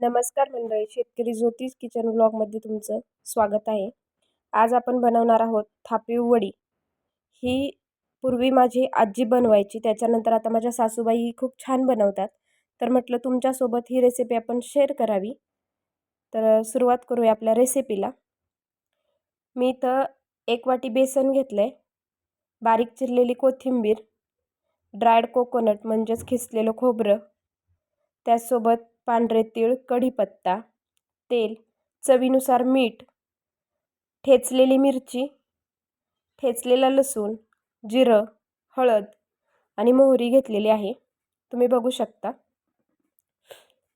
नमस्कार मंडळी शेतकरी ज्योतिष किचन ब्लॉगमध्ये तुमचं स्वागत आहे. आज आपण बनवणार आहोत थापीव वडी. ही पूर्वी माझी आजी बनवायची त्याच्यानंतर आता माझ्या सासूबाई खूप छान बनवतात. तर म्हटलं तुमच्यासोबत ही रेसिपी आपण शेअर करावी. तर सुरुवात करूया आपल्या रेसिपीला मी इथं एक वाटी बेसन घेतलं आहे बारीक चिरलेली कोथिंबीर. ड्रायड कोकोनट म्हणजेच खिसलेलं खोबरं. त्याचसोबत पांढरे तीळ कढीपत्ता तेल चवीनुसार मीठ ठेचलेली मिरची ठेचलेला लसूण जिरं हळद आणि मोहरी घेतलेली आहे. तुम्ही बघू शकता.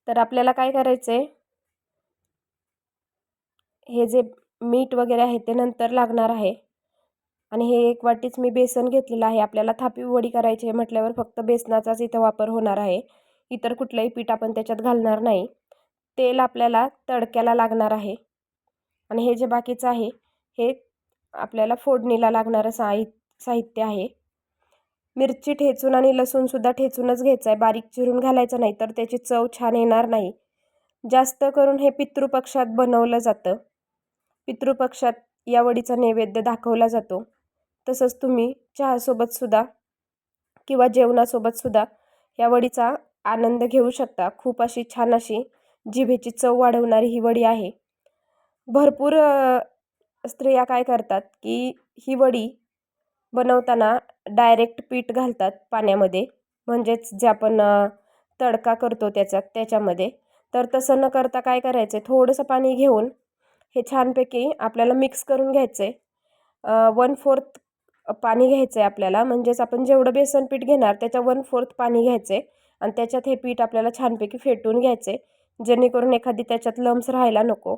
तर आपल्याला काय करायचं आहे हे जे मीठ वगैरे आहे ते नंतर लागणार आहे. आणि हे एक वाटीच मी बेसन घेतलेलं आहे. आपल्याला थापी वडी करायची आहे म्हटल्यावर फक्त बेसनाचाच इथं वापर होणार आहे. इतर कुठलंही पीठ आपण त्याच्यात घालणार नाही. तेल आपल्याला तडक्याला लागणार आहे. आणि हे जे बाकीचं आहे हे आपल्याला फोडणीला लागणारं साहि साहित्य आहे. मिरची ठेचून आणि लसूणसुद्धा ठेचूनच घ्यायचं आहे बारीक चिरून घालायचं नाही तर त्याची चव छान येणार नाही. जास्त करून हे पितृपक्षात बनवलं जातं. पितृपक्षात या वडीचा नैवेद्य दाखवला जातो. तसंच तुम्ही चहासोबतसुद्धा किंवा जेवणासोबतसुद्धा या वडीचा आनंद घेऊ शकता. खूप अशी छान अशी जिभेची चव वाढवणारी ही वडी आहे. भरपूर स्त्रिया काय करतात की ही वडी बनवताना डायरेक्ट पीठ घालतात पाण्यामध्ये. म्हणजेच जे आपण तडका करतो त्याच्यात त्याच्यामध्ये. तर तसं न करता काय करायचं आहे थोडंसं पाणी घेऊन हे छानपैकी आपल्याला मिक्स करून घ्यायचं आहे वन फोर्थ पाणी घ्यायचं आहे आपल्याला. म्हणजेच आपण जेवढं बेसन पीठ घेणार त्याच्या वन फोर्थ पाणी घ्यायचं आहे आणि त्याच्यात हे पीठ आपल्याला छानपैकी फेटून घ्यायचे. जेणेकरून एखादी त्याच्यात लम्स राहायला नको.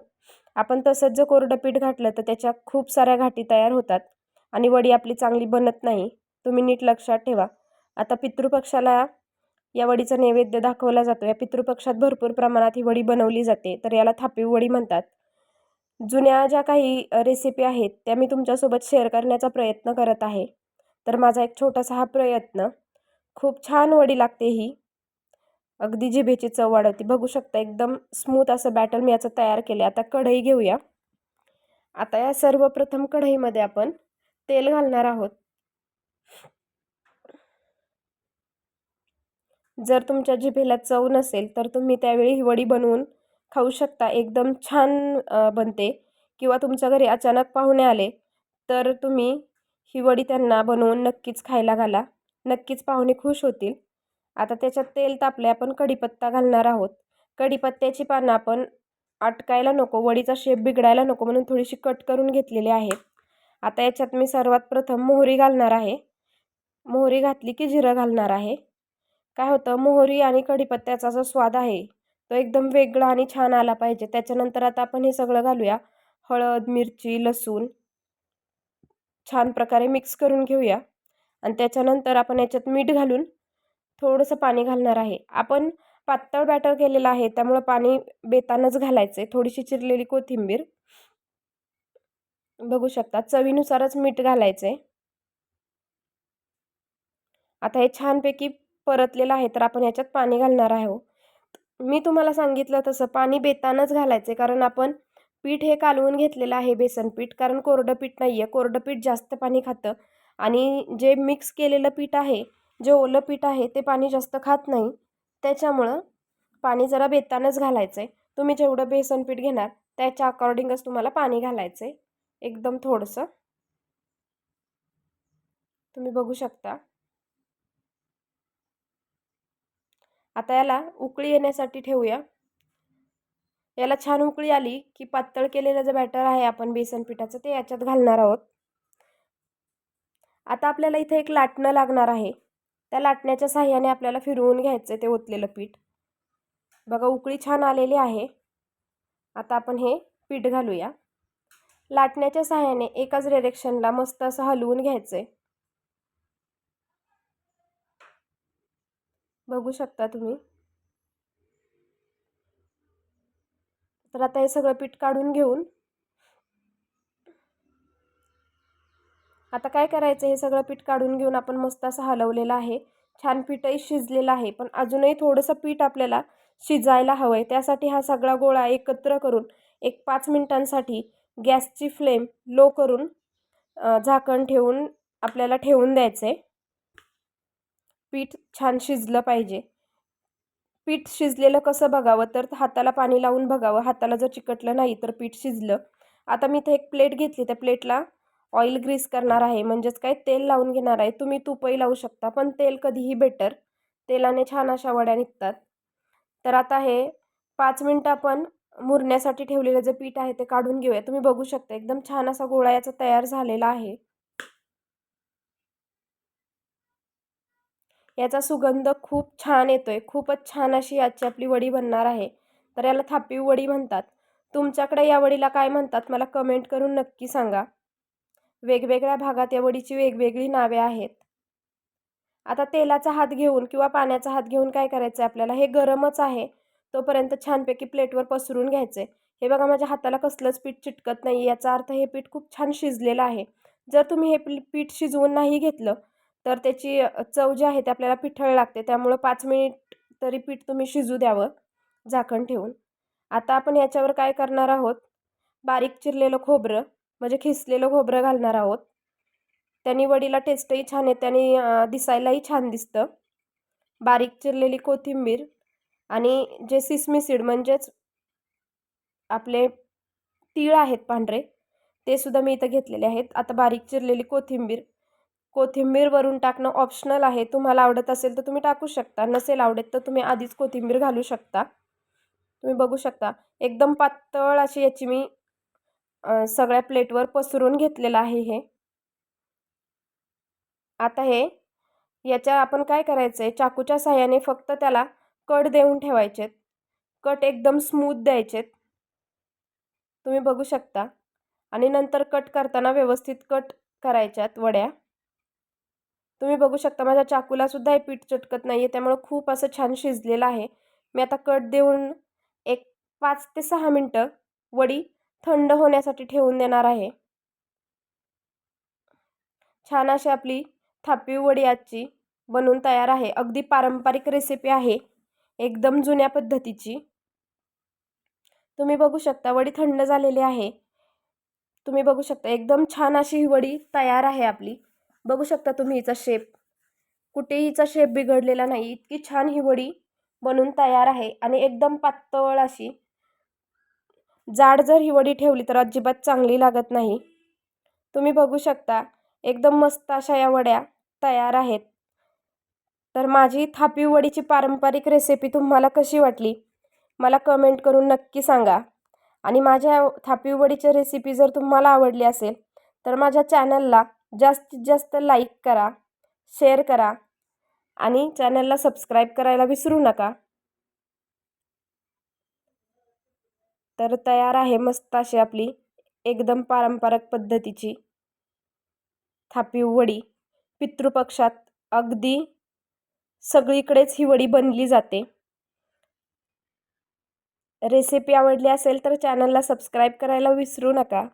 आपण तसंच जर कोरडं पीठ घातलं तर त्याच्या खूप साऱ्या घाटी तयार होतात. आणि वडी आपली चांगली बनत नाही. तुम्ही नीट लक्षात ठेवा. आता पितृपक्षाला या वडीचा नैवेद्य दाखवला जातो. या पितृपक्षात भरपूर प्रमाणात ही वडी बनवली जाते. तर याला थापी वडी म्हणतात. जुन्या ज्या काही रेसिपी आहेत त्या मी तुमच्यासोबत शेअर करण्याचा प्रयत्न करत आहे. तर माझा एक छोटासा हा प्रयत्न. खूप छान वडी लागते ही. अगदी जिभेची चव वाढवते. बघू शकता एकदम स्मूथ असं बॅटर मी याचं तयार केलं आता कढई घेऊया. आता या सर्वप्रथम कढईमध्ये आपण तेल घालणार आहोत. जर तुमच्या जिभेला चव नसेल तर तुम्ही त्यावेळी ही वडी बनवून खाऊ शकता. एकदम छान बनते. किंवा तुमच्या घरी अचानक पाहुणे आले तर तुम्ही ही वडी त्यांना बनवून नक्कीच खायला घाला. नक्कीच पाहुणे खुश होतील. आता त्याच्यात तेल तापले आपण कढीपत्ता घालणार आहोत. कढीपत्त्याची पानं आपण अटकायला नको वडीचा शेप बिघडायला नको म्हणून थोडीशी कट करून घेतलेली आहेत. आता याच्यात मी सर्वात प्रथम मोहरी घालणार आहे. मोहरी घातली की जिरं घालणार आहे. काय होतं? मोहरी आणि कढीपत्त्याचा जो स्वाद आहे तो एकदम वेगळा आणि छान आला पाहिजे. त्याच्यानंतर आता आपण हे सगळं घालूया. हळद मिरची लसूण छान प्रकारे मिक्स करून घेऊया. आणि त्याच्यानंतर आपण याच्यात मीठ घालून थोडंसं पाणी घालणार आहे. आपण पातळ बॅटर केलेलं आहे त्यामुळं पाणी बेतानच घालायचं आहे थोडीशी चिरलेली कोथिंबीर. बघू शकता चवीनुसारच मीठ घालायचं आहे आता हे छानपैकी परतलेलं आहे तर आपण याच्यात पाणी घालणार आहोत. मी तुम्हाला सांगितलं तसं पाणी बेतानच घालायचं आहे कारण आपण पीठ हे कालवून घेतलेलं आहे बेसन पीठ. कारण कोरडं पीठ नाही आहे कोरडं पीठ जास्त पाणी खातं. आणि जे मिक्स केलेलं पीठ आहे जे ओलं पीठ आहे ते पाणी जास्त खात नाही. त्याच्यामुळं पाणी जरा बेतानच घालायचं आहे तुम्ही जेवढं बेसन पीठ घेणार त्याच्या अकॉर्डिंगच तुम्हाला पाणी घालायचं आहे एकदम थोडंसं. तुम्ही बघू शकता. आता याला उकळी येण्यासाठी ठेवूया. याला छान उकळी आली की पातळ केलेलं जे बॅटर आहे आपण बेसन पिठाचं ते याच्यात घालणार आहोत. आता आपल्याला इथे एक लाटणं लागणार आहे. त्या लाटण्याच्या साह्याने आपल्याला फिरवून घ्यायचं ते ओतलेलं पीठ. बघा उकळी छान आलेली आहे. आता आपण हे पीठ घालूया. लाटण्याच्या साह्याने एकाच डिरेक्शनला मस्त असं हलवून घ्यायचं आहे बघू शकता तुम्ही. तर आता हे सगळं पीठ काढून घेऊन आता काय करायचं? हे सगळं पीठ काढून घेऊन आपण मस्त असं हलवलेलं आहे. छान पीठही शिजलेलं आहे पण अजूनही थोडंसं पीठ आपल्याला शिजायला हवं आहे त्यासाठी हा सगळा गोळा एकत्र करून एक पाच मिनटांसाठी गॅसची फ्लेम लो करून झाकण ठेवून आपल्याला ठेवून द्यायचं आहे पीठ छान शिजलं पाहिजे. पीठ शिजलेलं कसं बघावं? तर हाताला पाणी लावून बघावं. हाताला जर चिकटलं नाही तर पीठ शिजलं. आता मी इथे एक प्लेट घेतली. त्या प्लेटला ऑइल ग्रीस करणार आहे म्हणजेच काय तेल लावून घेणार आहे. तुम्ही तुपही लावू शकता पण तेल कधीही बेटर तेलाने छान अशा वड्या निघतात. तर आता हे पाच मिनटं आपण मुरण्यासाठी ठेवलेलं जे पीठ आहे ते काढून घेऊया. तुम्ही बघू शकता एकदम छान असा गोळा याचा तयार झालेला आहे. याचा सुगंध खूप छान येतोय. खूपच छान अशी याची आपली वडी बनणार आहे. तर याला थापी वडी म्हणतात. तुमच्याकडे या वडीला काय म्हणतात मला कमेंट करून नक्की सांगा. वेगवेगळ्या भागात या वडीची वेगवेगळी नावे आहेत. आता तेलाचा हात घेऊन किंवा पाण्याचा हात घेऊन काय करायचं आहे आपल्याला? हे गरमच आहे. तोपर्यंत छानपैकी प्लेटवर पसरून घ्यायचं आहे हे बघा माझ्या हाताला कसलंच पीठ चिटकत नाही याचा अर्थ हे पीठ खूप छान शिजलेलं आहे. जर तुम्ही हे पीठ शिजवून नाही घेतलं तर त्याची चव जी आहे ते आपल्याला पिठळ लागते. त्यामुळं पाच मिनिट तरी पीठ तुम्ही शिजू द्यावं झाकण ठेवून. आता आपण याच्यावर काय करणार आहोत? बारीक चिरलेलं खोबरं म्हणजे खिसलेलं खोबरं घालणार आहोत. त्यांनी वडीला टेस्टही छान येते आणि दिसायलाही छान दिसतं. बारीक चिरलेली कोथिंबीर आणि जे सिसमी सीड म्हणजेच आपले तीळ आहेत पांढरे ते सुद्धा मी इथं घेतलेले आहेत. आता बारीक चिरलेली कोथिंबीर कोथिंबीर वरून टाकणं ऑप्शनल आहे. तुम्हाला आवडत असेल तर तुम्ही टाकू शकता नसेल आवडत तर तुम्ही आधीच कोथिंबीर घालू शकता. तुम्ही बघू शकता एकदम पातळ अशी याची मी सगळ्या प्लेटवर पसरून घेतलेलं आहे हे. आता हे याच्या आपण काय करायचं आहे चाकूच्या साह्याने फक्त त्याला कट देऊन ठेवायचेत. कट एकदम स्मूथ द्यायचेत. तुम्ही बघू शकता. आणि नंतर कट करताना व्यवस्थित कट करायच्यात वड्या. तुम्ही बघू शकता माझ्या चाकूलासुद्धा हे पीठ चटकत नाही आहे त्यामुळं खूप असं छान शिजलेलं आहे. मी आता कट देऊन एक पाच ते सहा मिनटं वडी थंड होण्यासाठी ठेवून देणार आहे. छान अशी आपली थापी वडी आजची बनवून तयार आहे. अगदी पारंपरिक रेसिपी आहे. एकदम जुन्या पद्धतीची. तुम्ही बघू शकता वडी थंड झालेली आहे. तुम्ही बघू शकता एकदम छान अशी ही वडी तयार आहे आपली. बघू शकता तुम्ही हिचा शेप कुठेही हिचा शेप बिघडलेला नाही. इतकी छान ही वडी बनून तयार आहे आणि एकदम पातळ अशी जाड जर ही वडी ठेवली तर अजिबात चांगली लागत नाही. तुम्ही बघू शकता एकदम मस्त अशा या वड्या तयार आहेत. तर माझी थापी वडीची पारंपरिक रेसिपी तुम्हाला कशी वाटली? मला कमेंट करून नक्की सांगा. आणि माझ्या थापी वडीची रेसिपी जर तुम्हाला आवडली असेल तर माझ्या चॅनलला जास्तीत जास्त लाईक करा शेअर करा आणि चॅनलला सबस्क्राईब करायला विसरू नका. तर तयार आहे मस्त अशी आपली एकदम पारंपरिक पद्धतीची थापी वडी. पितृपक्षात अगदी सगळीकडेच ही वडी बनली जाते. रेसिपी आवडली असेल तर चॅनलला सबस्क्राईब करायला विसरू नका.